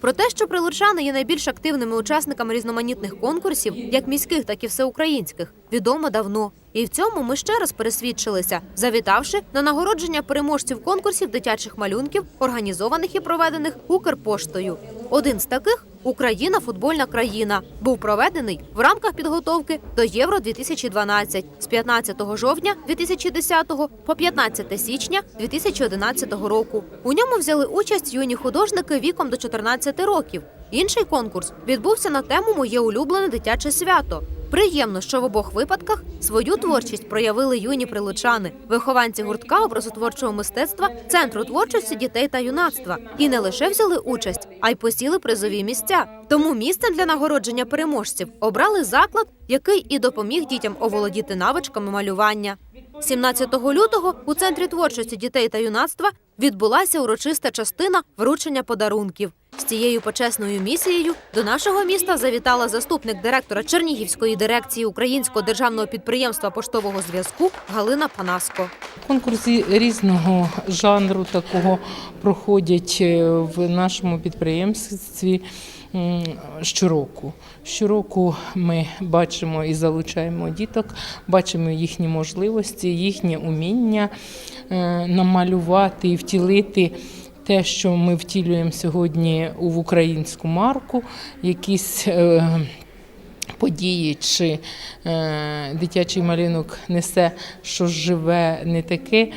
Про те, що прилучани є найбільш активними учасниками різноманітних конкурсів, як міських, так і всеукраїнських, відомо давно. І в цьому ми ще раз пересвідчилися, завітавши на нагородження переможців конкурсів дитячих малюнків, організованих і проведених Укрпоштою. Один з таких Україна футбольна країна був проведений в рамках підготовки до Євро 2012 з 15 жовтня 2010 по 15 січня 2011 року. У ньому взяли участь юні художники віком до 14 років. Інший конкурс відбувся на тему Моє улюблене дитяче свято. Приємно, що в обох випадках свою творчість проявили юні прилучани, вихованці гуртка образотворчого мистецтва Центру творчості дітей та юнацтва, і не лише взяли участь, а й посіли призові місця. Тому місцем для нагородження переможців обрали заклад, який і допоміг дітям оволодіти навичками малювання. 17 лютого у центрі творчості дітей та юнацтва відбулася урочиста частина вручення подарунків. З цією почесною місією до нашого міста завітала заступник директора Чернігівської дирекції Українського державного підприємства поштового зв'язку Галина Панаско. Конкурси різного жанру такого проходять е, в нашому підприємстві щороку. Щороку ми бачимо і залучаємо діток, бачимо їхні можливості, їхнє уміння е, намалювати і втілити. Те, що ми втілюємо сьогодні в українську марку, якісь е, події чи е, дитячий малюнок несе що живе, не таке,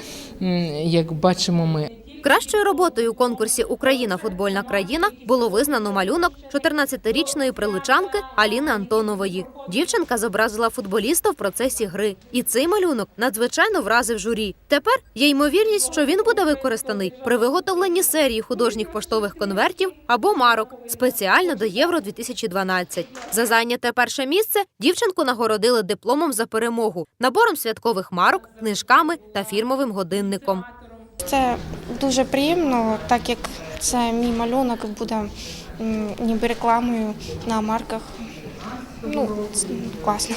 як бачимо ми. Кращою роботою у конкурсі Україна футбольна країна було визнано малюнок 14-річної прилучанки Аліни Антонової. Дівчинка зобразила футболіста в процесі гри, і цей малюнок надзвичайно вразив журі. Тепер є ймовірність, що він буде використаний при виготовленні серії художніх поштових конвертів або марок спеціально до Євро 2012 За зайняте перше місце дівчинку нагородили дипломом за перемогу, набором святкових марок, книжками та фірмовим годинником. Це дуже приємно, так як це мій малюнок буде ніби рекламою на марках. Ну, це класно.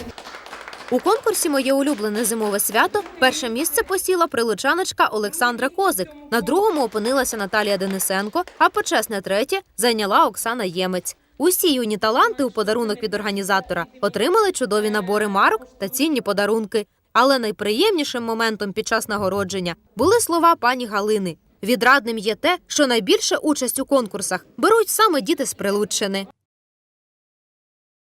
У конкурсі Моє улюблене зимове свято перше місце посіла прилучаночка Олександра Козик. На другому опинилася Наталія Денисенко, а почесне третє зайняла Оксана Ємець. Усі юні таланти у подарунок від організатора отримали чудові набори марок та цінні подарунки. Але найприємнішим моментом під час нагородження були слова пані Галини. Відрадним є те, що найбільше участь у конкурсах беруть саме діти з Прилуччини.